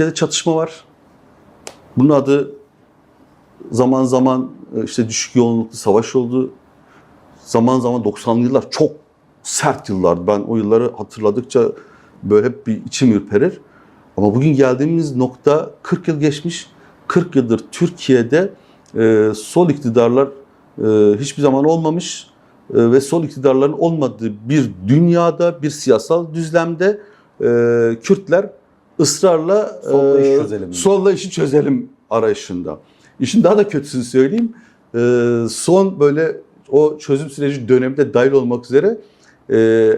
Türkiye'de çatışma var. Bunun adı zaman zaman e, işte düşük yoğunluklu savaş oldu. Zaman zaman 90'lı yıllar çok sert yıllardı. Ben o yılları hatırladıkça böyle hep bir içim ürperir. Ama bugün geldiğimiz nokta 40 yıl geçmiş. 40 yıldır Türkiye'de e, sol iktidarlar e, hiçbir zaman olmamış e, ve sol iktidarların olmadığı bir dünyada, bir siyasal düzlemde e, Kürtler ısrarla Solla işi e, çözelim. solla işi çözelim arayışında. İşin daha da kötüsünü söyleyeyim. E, son böyle o çözüm süreci döneminde dahil olmak üzere e,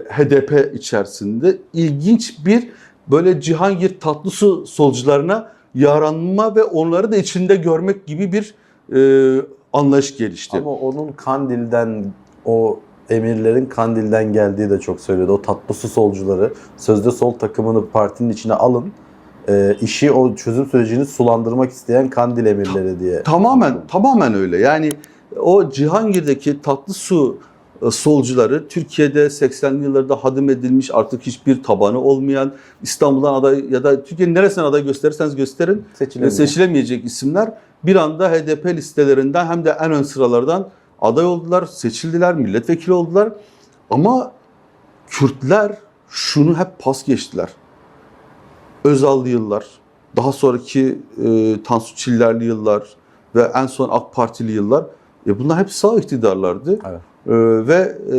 HDP içerisinde ilginç bir böyle Cihangir Tatlısu solcularına yaranma ve onları da içinde görmek gibi bir e, anlayış gelişti. Ama onun Kandil'den o emirlerin Kandil'den geldiği de çok söylüyordu. O tatlı su solcuları sözde sol takımını partinin içine alın. e, işi o çözüm sürecini sulandırmak isteyen Kandil emirleri diye. Tamamen tamamen öyle. Yani o Cihangir'deki tatlı su e, solcuları Türkiye'de 80'li yıllarda hadım edilmiş artık hiçbir tabanı olmayan İstanbul'dan aday ya da Türkiye'nin neresinden aday gösterirseniz gösterin e, Seçilemeyecek. seçilemeyecek isimler bir anda HDP listelerinden hem de en ön sıralardan aday oldular, seçildiler, milletvekili oldular. Ama Kürtler şunu hep pas geçtiler. Özallı yıllar, daha sonraki e, Tansu Çillerli yıllar ve en son AK Partili yıllar e, bunlar hep sağ iktidarlardı. Evet. E, ve e,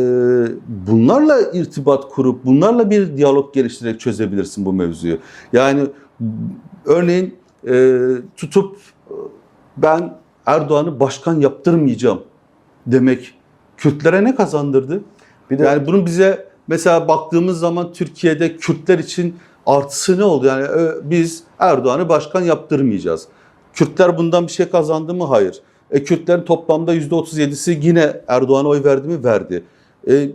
bunlarla irtibat kurup bunlarla bir diyalog geliştirerek çözebilirsin bu mevzuyu. Yani örneğin e, tutup e, ben Erdoğan'ı başkan yaptırmayacağım demek Kürtlere ne kazandırdı? Bir de Yani bunun bize mesela baktığımız zaman Türkiye'de Kürtler için artısı ne oldu? Yani ö, biz Erdoğan'ı başkan yaptırmayacağız. Kürtler bundan bir şey kazandı mı? Hayır. E, Kürtlerin toplamda %37'si yine Erdoğan'a oy verdi mi? Verdi. E,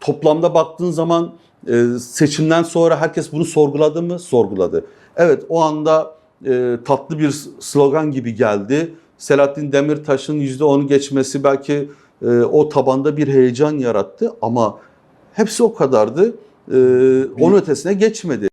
toplamda baktığın zaman e, seçimden sonra herkes bunu sorguladı mı? Sorguladı. Evet o anda e, tatlı bir slogan gibi geldi. Selahattin Demirtaş'ın %10'u geçmesi belki e, o tabanda bir heyecan yarattı ama hepsi o kadardı. E, onun ötesine geçmedi.